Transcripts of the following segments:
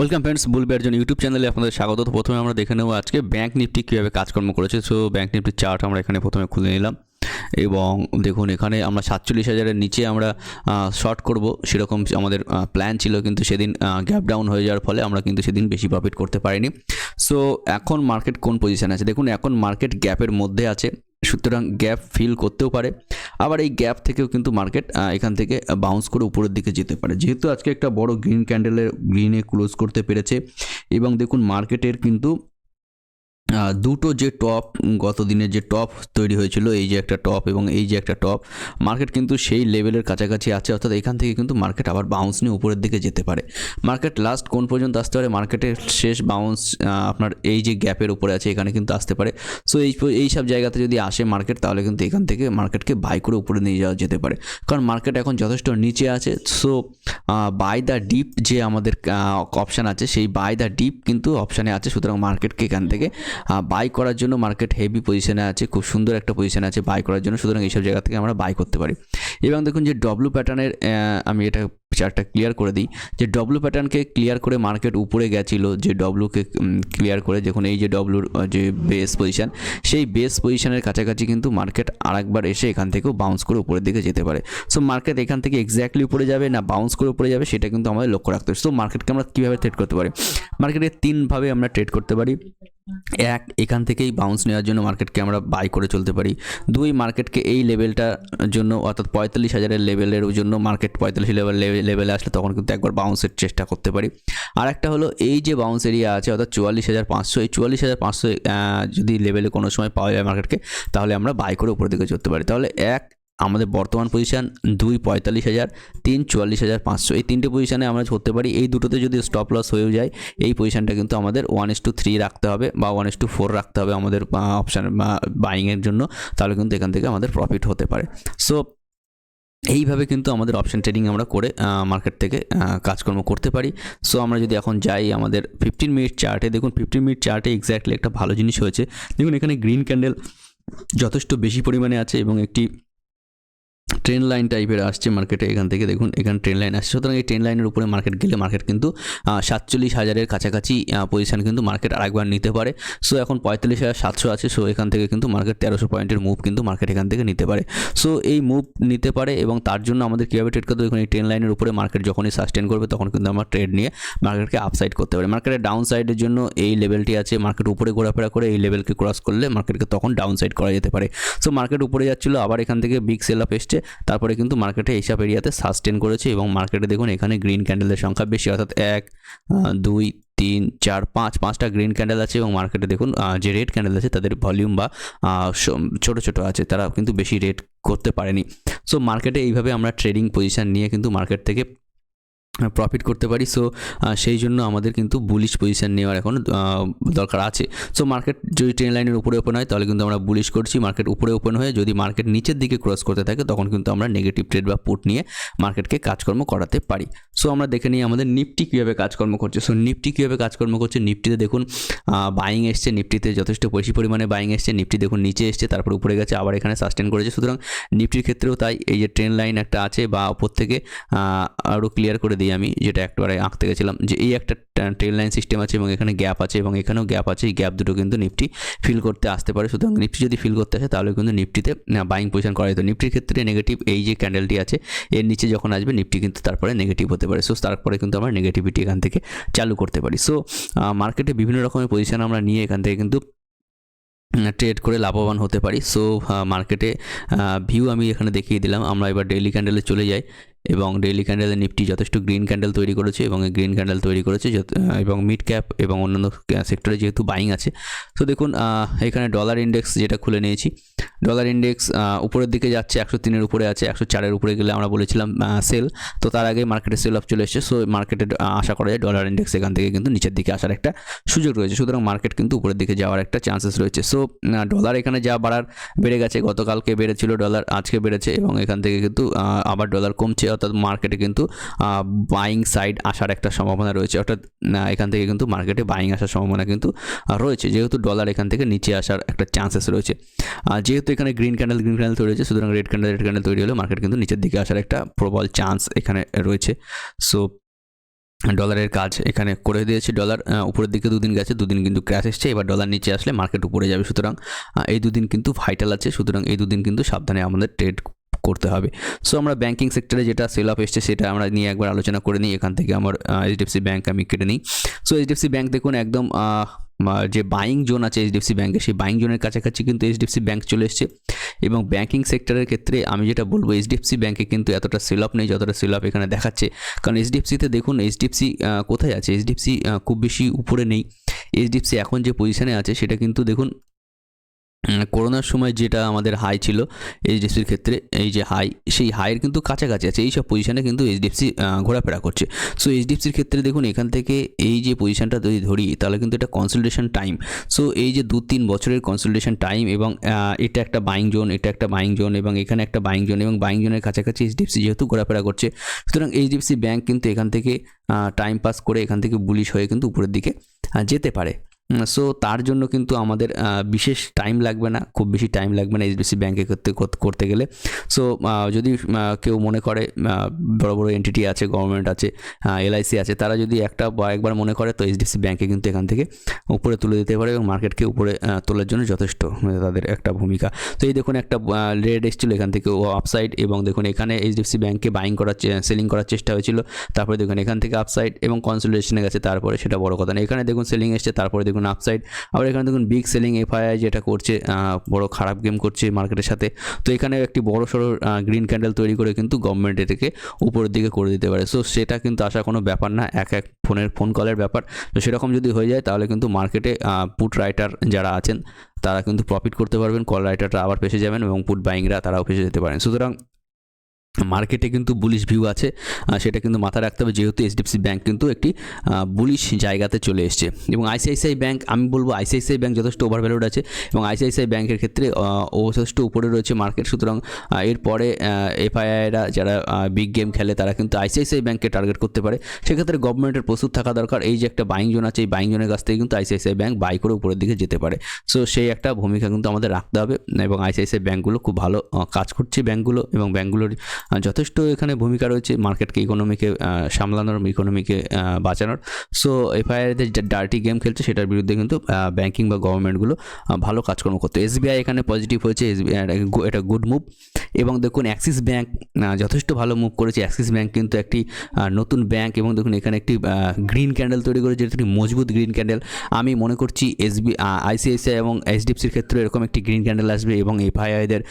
Welcome friends বুলবের জন্য YouTube চ্যানেলে আপনাদের স্বাগত। তো প্রথমে আমরা দেখে নেব আজকে ব্যাঙ্ক নিফটি কীভাবে কাজকর্ম করেছে। সো ব্যাংক নিফটির চার্ট আমরা এখানে প্রথমে খুলে নিলাম। এবং দেখুন, এখানে আমরা সাতচল্লিশ হাজারের নিচে আমরা শর্ট করব। সেরকম আমাদের প্ল্যান ছিল, কিন্তু সেদিন গ্যাপ ডাউন হয়ে যাওয়ার ফলে আমরা কিন্তু সেদিন বেশি প্রফিট করতে পারিনি। সো এখন মার্কেট কোন পজিশানে আছে? দেখুন, এখন মার্কেট গ্যাপের মধ্যে আছে। সুতরাং গ্যাপ ফিল করতেও পারে। আবার এই গ্যাপ থেকেও কিন্তু মার্কেট এখান থেকে বাউন্স করে উপরের দিকে যেতে পারে। যেহেতু আজকে একটা বড় গ্রিন ক্যান্ডেলের গ্রিনে ক্লোজ করতে পেরেছে এবং দেখুন মার্কেটের কিন্তু দুটো যে টপ গত দিনের যে টপ তৈরি হয়েছিল, এই যে একটা টপ এবং এই যে একটা টপ, মার্কেট কিন্তু সেই লেভেলের কাছাকাছি আছে, অর্থাৎ এখান থেকে কিন্তু মার্কেট আবার বাউন্স নিয়ে উপরের দিকে যেতে পারে। মার্কেট লাস্ট কোন পর্যন্ত আসতে পারে? মার্কেটের শেষ বাউন্স আপনার এই যে গ্যাপের উপরে আছে, এখানে কিন্তু আসতে পারে। সো এই এই সব জায়গাতে যদি আসে মার্কেট তাহলে কিন্তু এখান থেকে মার্কেটকে বাই করে উপরে নিয়ে যাওয়া যেতে পারে। কারণ মার্কেট এখন যথেষ্ট নিচে আছে। সো বাই দ্য ডিপ যে আমাদের অপশান আছে, সেই বাই দ্য ডিপ কিন্তু অপশানে আছে, সুতরাং মার্কেটকে এখান থেকে বাই করার জন্য মার্কেট হেভি পজিশনে আছে, খুব সুন্দর একটা পজিশনে আছে বাই করার জন্য, সুতরাং এইসব জায়গা থেকে আমরা বাই করতে পারি। এবং দেখুন যে ডব্লু প্যাটার্নের আমি এটা চার্টটা ক্লিয়ার করে দিই, যে ডব্লু প্যাটার্নকে ক্লিয়ার করে মার্কেট উপরে গেছিল, যে ডব্লুকে ক্লিয়ার করে যখন এই যে ডব্লুর যে বেস পজিশান সেই বেস পজিশনের কাছাকাছি কিন্তু মার্কেট আরেকবার এসে এখান থেকেও বাউন্স করে উপরের দিকে যেতে পারে। সো মার্কেট এখান থেকে এক্স্যাক্টলি উপরে যাবে না বাউন্স করে উপরে যাবে, সেটা কিন্তু আমাদের লক্ষ্য রাখতে হবে। সো মার্কেটকে আমরা কীভাবে ট্রেড করতে পারি? মার্কেটে তিনভাবে আমরা ট্রেড করতে পারি। এক, এখান থেকেই বাউন্স নেওয়ার জন্য মার্কেটকে আমরা বাই করে চলতে পারি। দুই মার্কেটকে এই লেভেলটার জন্য, অর্থাৎ পঁয়তাল্লিশ হাজারের লেভেলের জন্য মার্কেট পঁয়তাল্লিশ লেভেল লেভেলে আসলে তখন কিন্তু একবার বাউন্সের চেষ্টা করতে পারি। আর একটা হলো, এই যে বাউন্স এরিয়া আছে, অর্থাৎ চুয়াল্লিশ হাজার পাঁচশো, এই চুয়াল্লিশ হাজার পাঁচশো যদি লেভেলে কোনো সময় পাওয়া যায় মার্কেটকে তাহলে আমরা বাই করে উপর দিকে চলতে পারি। তাহলে এক আমাদের বর্তমান পজিশান দুই পঁয়তাল্লিশ হাজার, তিন চুয়াল্লিশ হাজার পাঁচশো। এই তিনটে পজিশানে আমরা করতে পারি, এই দুটোতে যদি স্টপ লস হয়েও যায়, এই পজিশানটা কিন্তু আমাদের ওয়ান এস টু থ্রি রাখতে হবে বা ওয়ান এস টু ফোর রাখতে হবে আমাদের অপশান বাইংয়ের জন্য। তাহলে কিন্তু এখান থেকে আমাদের প্রফিট হতে পারে। সো এইভাবে কিন্তু আমাদের অপশন ট্রেডিং আমরা করে মার্কেট থেকে কাজকর্ম করতে পারি। সো আমরা যদি এখন যাই আমাদের ফিফটিন মিনিট চার্টে দেখুন ফিফটিন মিনিট চার্টে এক্স্যাক্টলি একটা ভালো জিনিস হয়েছে। দেখুন এখানে গ্রিন ক্যান্ডেল যথেষ্ট বেশি পরিমাণে আছে এবং একটি ট্রেন লাইন টাইপের আসছে মার্কেটে এখান থেকে দেখুন, এখানে ট্রেন লাইন আসছে। সুতরাং এই ট্রেন লাইনের উপরে মার্কেট গেলে মার্কেট কিন্তু সাতচল্লিশ হাজারের কাছাকাছি পজিশন কিন্তু মার্কেট আরেকবার নিতে পারে। সো এখন পঁয়তাল্লিশ হাজার সাতশো আছে সো এখান থেকে কিন্তু মার্কেট তেরোশো পয়েন্টের মুভ কিন্তু মার্কেট এখান থেকে নিতে পারে। সো এই মুভ নিতে পারে এবং তার জন্য আমাদের কীভাবে ট্রেড করতে এই ট্রেন লাইনের উপরে মার্কেট যখনই সাস্টেন করবে, তখন কিন্তু আমরা ট্রেড নিয়ে মার্কেটকে আপসাইড করতে পারি। মার্কেটের ডাউন সাইডের জন্য এই লেভেলটি আছে মার্কেট উপরে ঘোরাফেরা করে এই লেভেলকে ক্রস করলে মার্কেটকে তখন ডাউন সাইড করা যেতে পারে। সো মার্কেট উপরে যাচ্ছিল, আবার এখান থেকে বিগ সেল আপ এসছে। তারপরে কিন্তু মার্কেটে এইসব এরিয়াতে সাস্টেন করেছে এবং মার্কেটে দেখুন এখানে গ্রিন ক্যান্ডেলের সংখ্যা বেশি, অর্থাৎ এক দুই, তিন, চার, পাঁচ, পাঁচটা গ্রিন ক্যান্ডেল আছে এবং মার্কেটে দেখুন যে রেড ক্যান্ডেল আছে তাদের ভলিউম বা ছোট ছোট আছে, তারা কিন্তু বেশি রেড করতে পারেনি। সো মার্কেটে এইভাবে আমরা ট্রেডিং পজিশান নিয়ে কিন্তু মার্কেট থেকে প্রফিট করতে পারি সো সেই জন্য আমাদের কিন্তু বুলিশ পজিশন নেওয়ার এখন দরকার আছে। সো মার্কেট যদি ট্রেন লাইনের উপরে ওপেন হয়, তাহলে কিন্তু আমরা বুলিশ করছি। মার্কেট উপরে ওপেন হয়ে যদি মার্কেট নিচের দিকে ক্রস করতে থাকে, তখন কিন্তু আমরা নেগেটিভ ট্রেড বা পুট নিয়ে মার্কেটকে কাজকর্ম করাতে পারি। সো আমরা দেখে নিই আমাদের নিফটি কীভাবে কাজকর্ম করছে। সো নিফটি কীভাবে কাজকর্ম করছে? নিফটিতে দেখুন বাইং এসছে নিফটিতে যথেষ্ট বেশি পরিমাণে বাইং এসছে। নিফটি দেখুন নিচে এসছে, তারপর উপরে গেছে, আবার এখানে সাস্টেন করেছে। সুতরাং নিফটির ক্ষেত্রেও তাই, এই যে ট্রেন লাইন একটা আছে বা ওপর থেকে আরও ক্লিয়ার করে দিই আমি যেটা একবারে আঁকতে গেছিলাম যে এই একটা ট্রেন লাইন সিস্টেম আছে এবং এখানে গ্যাপ আছে এবং এখানেও গ্যাপ আছে, এই গ্যাপ দুটো কিন্তু নিফটি ফিল করতে আসতে পারে। সুতরাং নিফটি যদি ফিল করতে আসে তাহলে কিন্তু নিফটিতে বাইং পজিশন করা যেত নিফটির ক্ষেত্রে নেগেটিভ এই যে ক্যান্ডেলটি আছে, এর নিচে যখন আসবে নিফটি কিন্তু তারপরে নেগেটিভ হতে পারে। সো তারপরে কিন্তু আমরা নেগেটিভিটি এখান থেকে চালু করতে পারি। সো মার্কেটে বিভিন্ন রকমের পজিশন আমরা নিয়ে এখান থেকে কিন্তু ট্রেড করে লাভবান হতে পারি। সো মার্কেটে ভিউ আমি এখানে দেখিয়ে দিলাম। আমরা এবার ডেইলি ক্যান্ডেলে চলে যাই। এবং ডেইলি ক্যান্ডেলে নিফটি যথেষ্ট গ্রিন ক্যান্ডেল তৈরি করেছে এবং এই গ্রিন ক্যান্ডেল তৈরি করেছে এবং মিড ক্যাপ এবং অন্যান্য সেক্টরে যেহেতু বাইং আছে। তো দেখুন এখানে ডলার ইন্ডেক্স যেটা খুলে নিয়েছি ডলার ইন্ডেক্স উপরের দিকে যাচ্ছে একশো তিনের উপরে আছে, একশো চারের উপরে গেলে আমরা বলেছিলাম সেল তো তার আগে মার্কেটে সেল অফ চলে এসেছে। সো মার্কেটে আশা করা যায় ডলার ইন্ডেক্স এখান থেকে কিন্তু নিচের দিকে আসার একটা সুযোগ রয়েছে। সুতরাং মার্কেট কিন্তু উপরের দিকে যাওয়ার একটা চান্সেস রয়েছে। সো ডলার এখানে যা বাড়ার বেড়ে গেছে, গতকালকে বেড়েছিল ডলার আজকে বেড়েছে এবং এখান থেকে কিন্তু আবার ডলার কমছে। অর্থাৎ মার্কেটে কিন্তু বাইং সাইড আসার একটা সম্ভাবনা রয়েছে। অর্থাৎ এখান থেকে কিন্তু মার্কেটে বাইং আসার সম্ভাবনা কিন্তু রয়েছে। যেহেতু ডলার এখান থেকে নিচে আসার একটা চান্সেস রয়েছে। যেহেতু এখানে গ্রিন ক্যান্ডেল গ্রিন ক্যান্ডেল তৈরি হয়েছে, সুতরাং রেড ক্যান্ডেল রেড ক্যান্ডেল তৈরি হলে মার্কেট কিন্তু নিচের দিকে আসার একটা প্রবল চান্স এখানে রয়েছে। সো ডলারের কাজ এখানে করে দিয়েছে। ডলার উপরের দিকে দুদিন গেছে, দুদিন কিন্তু ক্র্যাশ এসছে। এবার ডলার নিচে আসলে মার্কেট উপরে যাবে। সুতরাং এই দুদিন কিন্তু ভাইটাল আছে। সুতরাং এই দুদিন কিন্তু সাবধানে আমাদের ট্রেড করতে হবে। সো আমরা ব্যাংকিং সেক্টরে যেটা সেল আপ এসছে সেটা আমরা নিয়ে একবার আলোচনা করে নিই। এখান থেকে আমার এইচডিএফসি ব্যাঙ্ক আমি কেটে নিই। সো এইচডিএফসি ব্যাঙ্ক দেখুন একদম যে বাইং জোন আছে এইচডিএফসি ব্যাঙ্কে সেই বাইং জোনের কাছাকাছি কিন্তু এইচডিএফসি ব্যাঙ্ক চলে এসছে। এবং ব্যাঙ্কিং সেক্টরের ক্ষেত্রে আমি যেটা বলব এইচডিএফসি ব্যাঙ্কে কিন্তু এতটা সেল আপ নেই, যতটা সেল আপ এখানে দেখাচ্ছে। কারণ এইচডিএফসিতে দেখুন এইচডিএফসি কোথায় আছে? এইচডিএফসি খুব বেশি উপরে নেই। এইচডিএফসি এখন যে পজিশনে আছে, সেটা কিন্তু দেখুন করোনার সময় যেটা আমাদের হাই ছিল এইচডিএফসির ক্ষেত্রে, এই যে হাই সেই হাইয়ের কিন্তু কাছাকাছি আছে এই সব পজিশনে কিন্তু এইচডিএফসি ঘোরাফেরা করছে। সো এইচডিএফসির ক্ষেত্রে দেখুন, এখান থেকে এই যে পজিশনটা যদি ধরি, তাহলে কিন্তু এটা কনসোলিডেশন টাইম সো এই যে দু তিন বছরের কনসোলিডেশন টাইম এবং এটা একটা বাইং জোন এটা একটা বাইং জোন এবং এখানে একটা বাইং জোন এবং বাইং জোনের কাছাকাছি এইচডিএফসি যেহেতু ঘোরাফেরা করছে, সুতরাং এইচডিএফসি ব্যাংক কিন্তু এখান থেকে টাইম পাস করে এখান থেকে বুলিশ হয়ে কিন্তু উপরের দিকে যেতে পারে। সো তার জন্য কিন্তু আমাদের বিশেষ টাইম লাগবে না, খুব বেশি টাইম লাগবে না এইচডিএফসি ব্যাংকে করতে করতে- গেলে। সো যদি কেউ মনে করে বড় বড় এন্টিটি আছে গভর্নমেন্ট আছে এলআইসি আছে, তারা যদি একটা, বা একবার মনে করে, তো এইচডিএফসি ব্যাংকে কিন্তু এখান থেকে উপরে তুলে দিতে পারে এবং মার্কেটকে উপরে তোলার জন্য যথেষ্ট মানে তাদের একটা ভূমিকা। তো এই দেখুন একটা রেড এসেছিল এখান থেকে আপসাইড এবং দেখুন এখানে এইচডিএফসি ব্যাংকে বাইং করার সেলিং করার চেষ্টা হয়েছিল। তারপরে দেখুন এখান থেকে আপসাইড এবং কনসোলিডেশনে গেছে, তারপরে সেটা বড় কথা না। এখানে দেখুন সেলিং এসছে, তারপরে দেখুন আপসাইড আবার এখানে দেখুন বিগ সেলিং এফআইআই যেটা করছে বড় খারাপ গেম করছে মার্কেটের সাথে। তো এখানে একটি বড় সড়ো গ্রিন ক্যান্ডেল তৈরি করে কিন্তু গভর্নমেন্ট এটাকে উপরের দিকে করে দিতে পারে। সো সেটা কিন্তু আসা কোনো ব্যাপার না, এক এক ফোনের ফোন কলের ব্যাপার। তো সেরকম যদি হয়ে যায় তাহলে কিন্তু মার্কেটে পুট রাইটার যারা আছেন তারা কিন্তু প্রফিট করতে পারবেন কল রাইটাররা আবার পেসে যাবেন এবং পুট বাইংরা তারাও পেসে যেতে পারেন। সুতরাং মার্কেটে কিন্তু বুলিশ ভিউ আছে সেটা কিন্তু মাথায় রাখতে হবে যেহেতু এইচডিএফসি ব্যাংক কিন্তু একটি বুলিশ জায়গাতে চলে এসছে এবং আইসিআইসিআই ব্যাংক আমি বলব আইসিআইসিআই ব্যাংক যথেষ্ট ওভারভ্যালুড আছে এবং আইসিআইসিআই ব্যাংকের ক্ষেত্রে ও যথেষ্ট উপরে রয়েছে মার্কেট সুতরাং এরপরে এফআইআইরা যারা বিগ গেম খেলে তারা কিন্তু আইসিআইসিআই ব্যাংককে টার্গেট করতে পারে সেক্ষেত্রে গভর্নমেন্টের প্রস্তুত থাকা দরকার এই যে একটা বাইং জোন আছে এই বাইং জোনের কাছ থেকে কিন্তু আইসিআইসিআই ব্যাংক বাই করে উপরের দিকে যেতে পারে সো সেই একটা ভূমিকা কিন্তু আমাদের রাখতে হবে এবং আইসিআইসিআই ব্যাংকগুলো খুব ভালো কাজ করছে ব্যাঙ্কগুলো এবং ব্যাংকগুলোর আহ, যথেষ্ট এখানে ভূমিকা রয়েছে মার্কেটকে ইকোনমিকে সামলানোর ইকোনমিকে বাঁচানোর। সো এফআইআরদের যে ডার্টি গেম খেলছে সেটার বিরুদ্ধে কিন্তু ব্যাঙ্কিং বা গভর্নমেন্টগুলো ভালো কাজকর্ম করতো এসবিআই এখানে পজিটিভ হয়েছে। এসবিআই এটা গুড মুভ এবং দেখুন অ্যাক্সিস ব্যাঙ্ক যথেষ্ট ভালো মুভ করেছে। অ্যাক্সিস ব্যাঙ্ক কিন্তু একটি নতুন ব্যাঙ্ক এবং দেখুন এখানে একটি গ্রিন ক্যান্ডেল তৈরি করেছে, যেটা একটি মজবুত গ্রিন ক্যান্ডেল আমি মনে করছি এসবি আইসিআইসিআই এবং এইচডিএফসির ক্ষেত্রে এরকম একটি গ্রিন ক্যান্ডেল আসবে এবং এফআইআইদের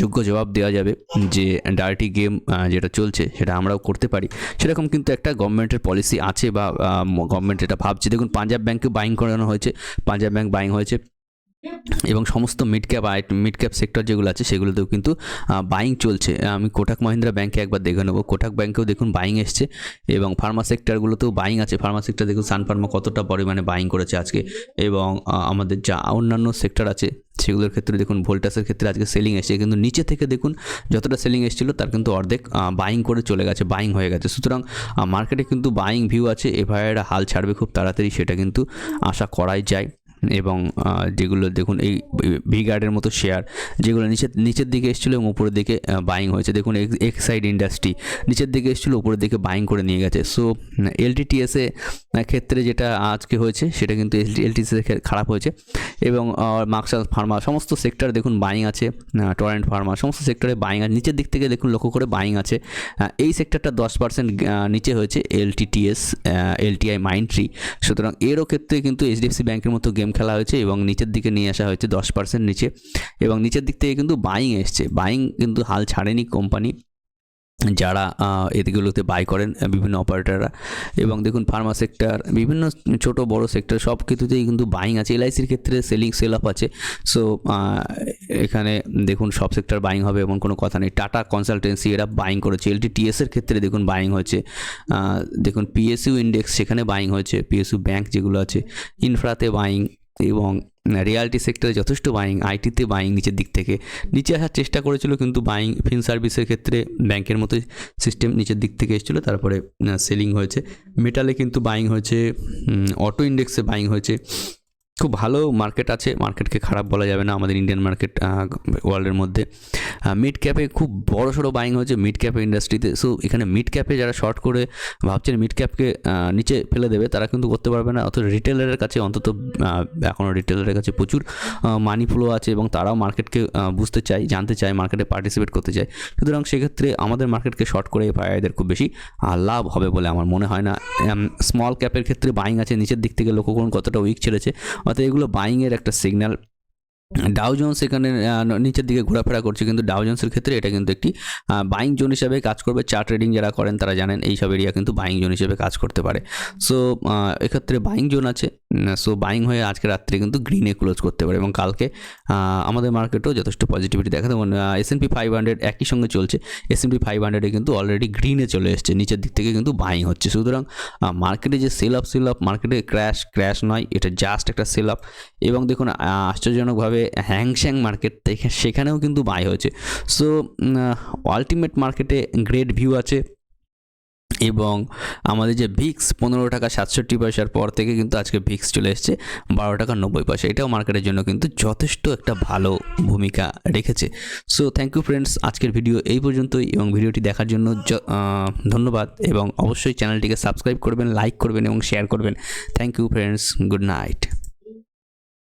যোগ্য জবাব দেওয়া যাবে যে ডার্টি গেম যেটা চলছে, সেটা আমরাও করতে পারি। সেরকম কিন্তু একটা গভর্নমেন্টের পলিসি আছে বা গভর্নমেন্ট এটা ভাবছে। দেখুন পাঞ্জাব ব্যাংকে বাইং করানো হয়েছে। পাঞ্জাব ব্যাংক বাইং হয়েছে। এবং সমস্ত mid cap I mid cap sector যেগুলো আছে, সেগুলোতেও কিন্তু বাইং চলছে। আমি কোটাক মহিন্দ্রা ব্যাংকে একবার দেখে নেব। কোটাক ব্যাংকেও দেখুন বাইং এসছে এবং ফার্মা সেক্টরগুলোতেও বাইং আছে। ফার্মা সেক্টর দেখুন সান ফার্মা কতটা পরিমাণে বাইং করেছে আজকে এবং আমাদের যা অন্যান্য সেক্টর আছে, সেগুলোর ক্ষেত্রে দেখুন ভোল্টাসের ক্ষেত্রে আজকে সেলিং এসছে। কিন্তু নিচে থেকে দেখুন যতটা সেলিং এসেছিল, তার কিন্তু অর্ধেক বাইং করে চলে গেছে বাইং হয়ে গেছে। সুতরাং মার্কেটে কিন্তু বাইং ভিউ আছে। এভাইরা হাল ছাড়বে খুব তাড়াতাড়ি, সেটা কিন্তু আশা করাই যায়। এবং যেগুলো দেখুন এই ভি গার্ডের মতো শেয়ার, যেগুলো নিচের নিচের দিকে এসেছিল এবং উপরের দিকে বাইং হয়েছে। দেখুন এক্সাইড ইন্ডাস্ট্রি, নিচের দিকে এসেছিল, উপরের দিকে বাইং করে নিয়ে গেছে। সো এলটিটিএসে ক্ষেত্রে যেটা আজকে হয়েছে, সেটা কিন্তু এলটিসি খারাপ হয়েছে। এবং মার্কসাল ফার্মা সমস্ত সেক্টর দেখুন বাইং আছে টরেন্ট ফার্মা সমস্ত সেক্টরে বাইং আছে। নিচের দিক থেকে দেখুন লক্ষ্য করে বাইং আছে। এই সেক্টরটা দশ পার্সেন্ট নিচে হয়েছে এলটিটিএস এলটিআই মাইন্ড ট্রি সুতরাং এরও ক্ষেত্রে কিন্তু এইচডিএফসি ব্যাংকের মতো গেম খেলা হয়েছে এবং নিচের দিকে নিয়ে আসা হয়েছে দশ পার্সেন্ট নিচে। এবং নিচের দিক থেকে কিন্তু বাইং এসছে। বাইং কিন্তু হাল ছাড়েনি কোম্পানি যারা এদিকগুলোতে বাই করেন বিভিন্ন অপারেটাররা এবং দেখুন ফার্মা সেক্টর বিভিন্ন ছোট বড় সেক্টর সব কিছুতেই কিন্তু বাইং আছে। এলআইসির ক্ষেত্রে সেলিং সেল আপ আছে সো এখানে দেখুন সব সেক্টর বাইং হবে এমন কোনো কথা নেই। টাটা কনসালটেন্সি এরা বাইং করেছে। এলটিটিএস এর ক্ষেত্রে দেখুন বাইং হয়েছে। দেখুন পিএসইউ ইন্ডেক্স সেখানে বাইং হয়েছে। পিএসইউ ব্যাংক যেগুলো আছে। ইনফ্রাতে বাইং এবং রিয়ালিটি সেক্টরে যথেষ্ট বাইং আইটিতে বাইং নিচের দিক থেকে। নিচে আসার চেষ্টা করেছিল কিন্তু বাইং ফিন সার্ভিসের ক্ষেত্রে ব্যাংকের মতো সিস্টেম নিচের দিক থেকে এসেছিল, তারপরে সেলিং হয়েছে। মেটালে কিন্তু বাইং হয়েছে অটো ইন্ডেক্সে বাইং হয়েছে। খুব ভালো মার্কেট আছে। মার্কেটকে খারাপ বলা যাবে না আমাদের ইন্ডিয়ান মার্কেট ওয়ার্ল্ডের মধ্যে। মিড ক্যাপে খুব বড় সড়ো বাইং হয়েছে মিড ক্যাপে ইন্ডাস্ট্রিতে সো এখানে মিড ক্যাপে যারা শর্ট করে ভাবছেন মিড ক্যাপকে নিচে ফেলে দেবে, তারা কিন্তু করতে পারবে না। অথচ রিটেলারের কাছে অন্তত এখনও রিটেলারের কাছে প্রচুর মানি ফ্লো আছে এবং তারাও মার্কেটকে বুঝতে চায়, জানতে চায় মার্কেটে পার্টিসিপেট করতে চায়। সুতরাং সেক্ষেত্রে আমাদের মার্কেটকে শর্ট করে এফআইআইদের খুব বেশি লাভ হবে বলে আমার মনে হয় না। স্মল ক্যাপের ক্ষেত্রে বাইং আছে, নিচের দিক থেকে লক্ষ্য করুন কতটা উইক ছেড়েছে। অর্থাৎ এগুলো বাইংয়ের একটা সিগন্যাল ডাউ জোন্স এখানে নিচের দিকে ঘোরাফেরা করছে, কিন্তু ডাউ জোন্সের ক্ষেত্রে এটা কিন্তু একটি বাইং জোন হিসাবে কাজ করবে। চা ট্রেডিং যারা করেন তারা জানেন, এই সব এরিয়া কিন্তু বাইং জোন হিসেবে কাজ করতে পারে। সো এক্ষেত্রে বাইং জোন আছে। সো বাইং হয়ে আজকে রাত্রে কিন্তু গ্রিনে ক্লোজ করতে পারে এবং কালকে আমাদের মার্কেটেও যথেষ্ট পজিটিভিটি দেখা। যেমন S N P five hundred একই সঙ্গে চলছে। এস এন পি ফাইভ হান্ড্রেডে কিন্তু অলরেডি গ্রিনে চলে এসছে। নিচের দিক থেকে কিন্তু বাইং হচ্ছে। সুতরাং মার্কেটে যে সেল আপ সেল আপ মার্কেটে ক্র্যাশ ক্র্যাশ নয়, এটা জাস্ট একটা সেল আপ এবং দেখুন আশ্চর্যজনকভাবে হ্যাংস্যাং মার্কেট সেখানেও কিন্তু বাই হয়েছে। সো আলটিমেট মার্কেটে গ্রেট ভিউ আছে। এবং আমাদের যে ভিক্স পনেরো টাকা সাতষট্টি পয়সার পর থেকে কিন্তু আজকে ভিক্স চলে এসছে, বারো টাকা নব্বই পয়সা। এটাও মার্কেটের জন্য কিন্তু যথেষ্ট একটা ভালো ভূমিকা রেখেছে। সো থ্যাংক ইউ ফ্রেন্ডস আজকের ভিডিও এই পর্যন্তই এবং ভিডিওটি দেখার জন্য ধন্যবাদ এবং অবশ্যই চ্যানেলটিকে সাবস্ক্রাইব করবেন লাইক করবেন এবং শেয়ার করবেন। Thank you friends good night